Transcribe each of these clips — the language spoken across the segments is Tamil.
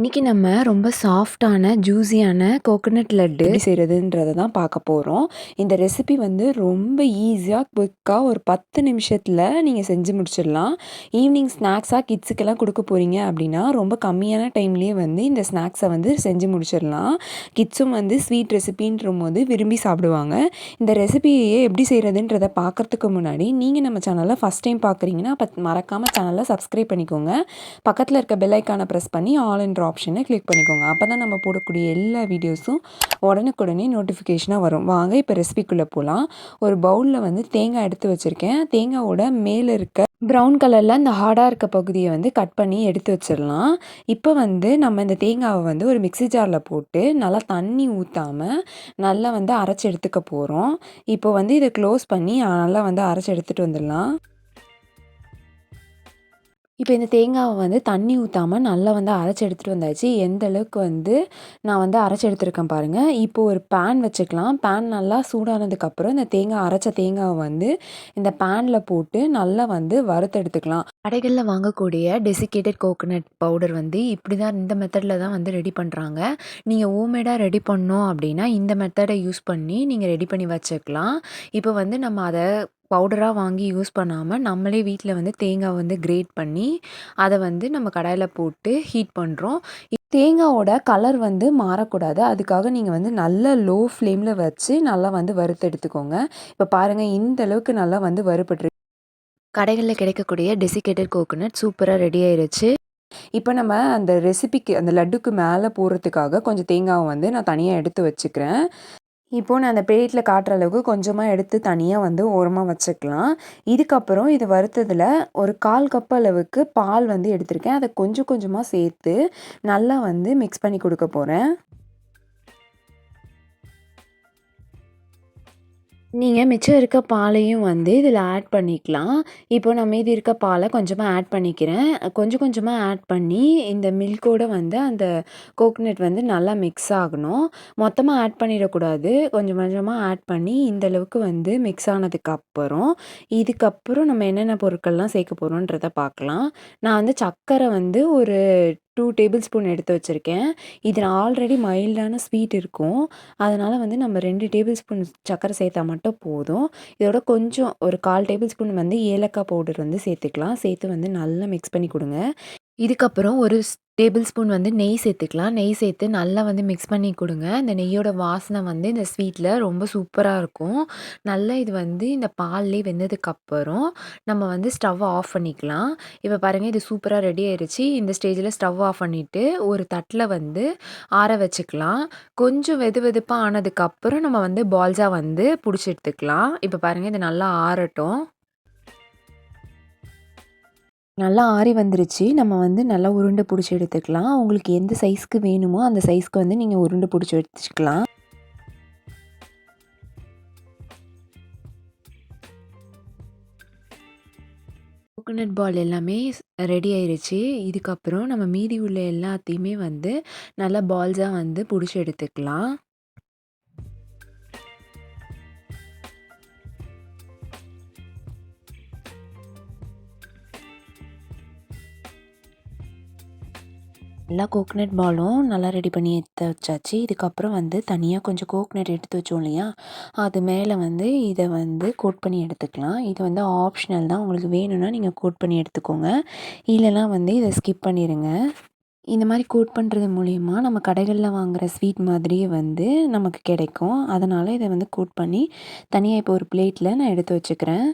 இன்னைக்கு நம்ம ரொம்ப சாஃப்ட்டான, ஜூஸியான கோகனட் லட்டு எப்படி செய்றதுன்றத தான் பார்க்க போறோம். இந்த ரெசிபி வந்து ரொம்ப ஈஸியா, குயிக்கா ஒரு 10 நிமிஷத்துல நீங்க செஞ்சு முடிச்சிடலாம். ஈவினிங் ஸ்நாக்ஸா கிட்ஸுக்கெல்லாம் குடுக்க போறீங்க அப்படின்னா, ரொம்ப கம்மியான டைம்லயே வந்து இந்த ஸ்நாக்ஸ வந்து செஞ்சு முடிச்சிடலாம். கிட்ஸும் வந்து ஸ்வீட் ரெசிபின்றபோது விரும்பி சாப்பிடுவாங்க. இந்த ரெசிபிய எப்படி செய்றதுன்றத பார்க்கறதுக்கு முன்னாடி, நீங்க நம்ம சேனல ஃபர்ஸ்ட் டைம் பார்க்குறீங்கன்னா, அப்ப மறக்காம சேனல சப்ஸ்கிரைப் பண்ணிக்கோங்க. பக்கத்துல இருக்க பெல் ஐகான பிரஸ் பண்ணி ஆல் என்ற ஆப்ஷனை கிளிக் பண்ணிக்கோங்க. அப்பதான் நம்ம போடக்கூடிய எல்லா வீடியோஸும் உடனுக்குடனே நோட்டிஃபிகேஷனாக வரும். வாங்க இப்போ ரெசிபிக்குள்ளே போகலாம் ஒரு பவுலில் வந்து தேங்காய் எடுத்து வச்சுருக்கேன் தேங்காவோட மேலே இருக்க ப்ரவுன் கலரில் அந்த ஹார்டாக இருக்க பகுதியை வந்து கட் பண்ணி எடுத்து வச்சிடலாம். இப்போ வந்து நம்ம இந்த தேங்காவை வந்து ஒரு மிக்ஸி ஜாரில் போட்டு நல்லா தண்ணி ஊற்றாமல் நல்லா வந்து அரைச்சி எடுத்துக்க போகிறோம் இப்போ வந்து இதை க்ளோஸ் பண்ணி நல்லா வந்து அரைச்சி எடுத்துகிட்டு வந்துடலாம். இப்போ இந்த தேங்காவை வந்து தண்ணி ஊற்றாமல் நல்லா வந்து அரைச்சி எடுத்துகிட்டு வந்தாச்சு. எந்த அளவுக்கு வந்து நான் வந்து அரைச்சி எடுத்துருக்கேன் பாருங்கள் இப்போ ஒரு பேன் வச்சுக்கலாம். பேன் நல்லா சூடானதுக்கப்புறம் இந்த தேங்காய் அரைச்ச தேங்காவை வந்து இந்த பேனில் போட்டு நல்லா வந்து வறுத்தெடுத்துக்கலாம் கடைகளில் வாங்கக்கூடிய டெசிகேட்டட் கோகோனட் பவுடர் வந்து இப்படி தான் இந்த மெத்தடில் தான் வந்து ரெடி பண்ணுறாங்க நீங்கள் ஹோம்மேடா ரெடி பண்ணோம் அப்படின்னா, இந்த மெத்தடை யூஸ் பண்ணி நீங்கள் ரெடி பண்ணி வச்சுக்கலாம். இப்போ வந்து நம்ம அதை பவுடராக வாங்கி யூஸ் பண்ணாமல் நம்மளே வீட்டில் வந்து தேங்காய் வந்து கிரேட் பண்ணி, அதை வந்து நம்ம கடாயில் போட்டு ஹீட் பண்ணுறோம் தேங்காவோட கலர் வந்து மாறக்கூடாது. அதுக்காக நீங்கள் வந்து நல்ல லோ ஃப்ளேமில் வச்சு நல்லா வந்து வறுத்து எடுத்துக்கோங்க. இப்போ பாருங்கள் இந்த அளவுக்கு நல்லா வந்து வறுபட்டுருக்கு. கடைகளில் கிடைக்கக்கூடிய டெசிகேட்டட் கோகோனட் சூப்பராக ரெடி ஆயிருச்சு. இப்போ நம்ம அந்த ரெசிபிக்கு அந்த லட்டுக்கு மேலே போடுறதுக்காக கொஞ்சம் தேங்காவை வந்து நான் தனியாக எடுத்து வச்சுக்கிறேன். இப்போது நான் அந்த பிளேட்டில் காட்டுற அளவுக்கு கொஞ்சமாக எடுத்து தனியாக வந்து ஓரமாக வச்சுக்கலாம். இதுக்கப்புறம் இது வறுத்ததில் ஒரு 1/4 கப் அளவுக்கு பால் வந்து எடுத்திருக்கேன். அதை கொஞ்சம் கொஞ்சமாக சேர்த்து நல்லா வந்து மிக்ஸ் பண்ணி கொடுக்க போகிறேன் நீங்கள் மிச்சம் இருக்க பாலையும் வந்து இதில் ஆட் பண்ணிக்கலாம். இப்போ நான் மீதி இருக்க பாலை கொஞ்சமாக ஆட் பண்ணிக்கிறேன். கொஞ்சம் கொஞ்சமாக ஆட் பண்ணி இந்த மில்கோடு வந்து அந்த கோகனட் வந்து நல்லா மிக்ஸ் ஆகணும். மொத்தமாக ஆட் பண்ணிடக்கூடாது. கொஞ்சம் கொஞ்சமாக ஆட் பண்ணி இந்த அளவுக்கு வந்து மிக்ஸ் ஆனதுக்கப்புறம், இதுக்கப்புறம் நம்ம என்னென்ன பொருட்கள்லாம் சேர்க்க போகிறோன்றதை பார்க்கலாம். நான் வந்து சர்க்கரை வந்து ஒரு டூ டேபிள் ஸ்பூன் எடுத்து வச்சுருக்கேன் இதில ஆல்ரெடி மைல்டான ஸ்வீட் இருக்கும். அதனால் வந்து நம்ம ரெண்டு டேபிள் ஸ்பூன் சர்க்கரை சேர்த்தா மட்டும் போதும். இதோட கொஞ்சம் ஒரு 1/4 டேபிள் ஸ்பூன் வந்து ஏலக்காய் பவுடர் வந்து சேர்த்துக்கலாம். சேர்த்து வந்து நல்லா மிக்ஸ் பண்ணி கொடுங்க இதுக்கப்புறம் ஒரு ஸ் டேபிள் ஸ்பூன் வந்து நெய் சேர்த்துக்கலாம். நெய் சேர்த்து நல்லா வந்து மிக்ஸ் பண்ணி கொடுங்க இந்த நெய்யோட வாசனை வந்து இந்த ஸ்வீட்டில் ரொம்ப சூப்பராக இருக்கும். நல்லா இது வந்து இந்த பால்லே வெந்ததுக்கப்புறம் நம்ம வந்து ஸ்டவ் ஆஃப் பண்ணிக்கலாம். இப்போ பாருங்கள் இது சூப்பராக ரெடி ஆயிடுச்சு இந்த ஸ்டேஜில் ஸ்டவ் ஆஃப் பண்ணிவிட்டு ஒரு தட்டில் வந்து ஆற வச்சுக்கலாம். கொஞ்சம் வெது வெதுப்பாக ஆனதுக்கப்புறம் நம்ம வந்து பால்ஸாக வந்து பிடிச்சி எடுத்துக்கலாம். இப்போ பாருங்கள் இது நல்லா ஆறட்டும். நல்லா ஆறி வந்துருச்சு. நம்ம வந்து நல்லா உருண்டை பிடிச்சி எடுத்துக்கலாம். உங்களுக்கு எந்த சைஸ்க்கு வேணுமோ, அந்த சைஸ்க்கு வந்து நீங்கள் உருண்டை பிடிச்சி எடுத்துக்கலாம் கோகோனட் பால் எல்லாமே ரெடி ஆயிடுச்சு இதுக்கப்புறம் நம்ம மீதி உள்ள எல்லாத்தையுமே வந்து நல்லா பால்ஸாக வந்து பிடிச்சி எடுத்துக்கலாம். எல்லா கோக்னட் பாலும் நல்லா ரெடி பண்ணி எடுத்து வச்சாச்சு. இதுக்கப்புறம் வந்து தனியாக கொஞ்சம் கோக்னட் எடுத்து வச்சோம் இல்லையா? அது மேலே வந்து இதை வந்து கோட் பண்ணி எடுத்துக்கலாம். இது வந்து ஆப்ஷனல் தான். உங்களுக்கு வேணும்னா நீங்கள் கோட் பண்ணி எடுத்துக்கோங்க. இல்லைனா வந்து இதை ஸ்கிப் பண்ணிடுங்க இந்த மாதிரி கோட் பண்ணுறது மூலிமா நம்ம கடைகளில் வாங்குற ஸ்வீட் மாதிரியே வந்து நமக்கு கிடைக்கும். அதனால் இதை வந்து கோட் பண்ணி தனியாக இப்போ ஒரு பிளேட்டில் நான் எடுத்து வச்சுக்கிறேன்.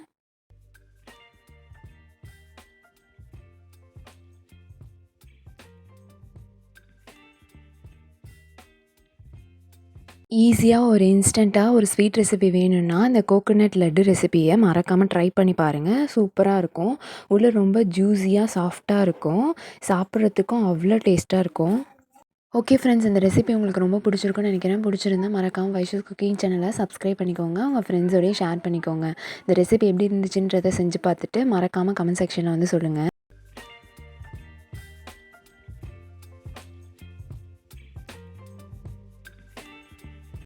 ஈஸியாக ஒரு இன்ஸ்டண்ட்டாக ஒரு ஸ்வீட் ரெசிபி வேணும்னா, இந்த கோகோனட் லட்டு ரெசிபியை மறக்காமல் ட்ரை பண்ணி பாருங்கள் சூப்பராக இருக்கும். உள்ளே ரொம்ப ஜூஸியாக சாஃப்டாக இருக்கும். சாப்பிட்றதுக்கும் அவ்வளோ டேஸ்ட்டாக இருக்கும். ஓகே ஃப்ரெண்ட்ஸ் இந்த ரெசிபி உங்களுக்கு ரொம்ப பிடிச்சிருக்கும்னு நினைக்கிறேன். பிடிச்சிருந்தா மறக்காமல் வைஷூஸ் குக்கிங் சேனலை சப்ஸ்கிரைப் பண்ணிக்கோங்க. உங்கள் ஃப்ரெண்ட்ஸோடய ஷேர் பண்ணிக்கோங்க. இந்த ரெசிபி எப்படி இருந்துச்சுன்றத செஞ்சு பார்த்துட்டு மறக்காமல் கமெண்ட் செக்ஷனில் வந்து சொல்லுங்கள்